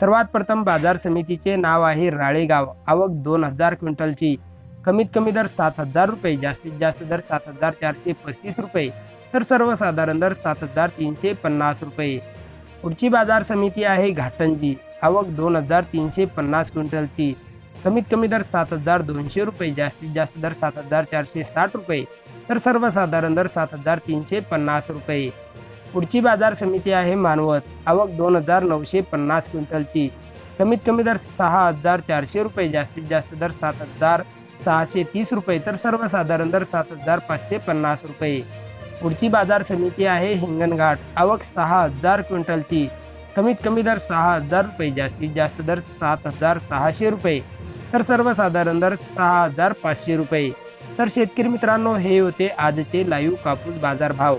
सर्वात प्रथम बाजार समितीचे नाव आहे राळेगाव. आवक दोन हजार क्विंटलची. कमीत कमी दर सात हजार रुपये जास्तीत जास्त दर सात हजार चारशे पस्तीस रुपये तर सर्वसाधारण दर सात हजार तीनशे पन्नास रुपये. पुढची बाजार समिती आहे घाटंजी. आवक दोन हजार तीनशे पन्नास क्विंटलची. कमीत कमी दर सात हजार दोनशे रुपये जास्तीत जास्त दर सात हजार चारशे साठ रुपये तर सर्वसाधारण दर सात हजार तीनशे पन्नास रुपये. पुढची बाजार समिती आहे मानवत. आवक दोन हजार नऊशे पन्नास क्विंटलची. कमीत कमी दर सहा हजार चारशे रुपये जास्तीत जास्त दर सात हजार सहाशे तीस रुपये तर सर्वसाधारण दर सात हजार पाचशे पन्नास रुपये. पुढची बाजार समिती आहे हिंगणघाट. आवक सहा हजार क्विंटलची. कमीत कमी दर सहा हजार रुपये जास्तीत जास्त दर सात हजार सहाशे रुपये तर सर्वसाधारण दर सहा हजार पाचशे रुपये. तर शेतकरी मित्रांनो हे होते आजचे लाईव्ह कापूस बाजार भाव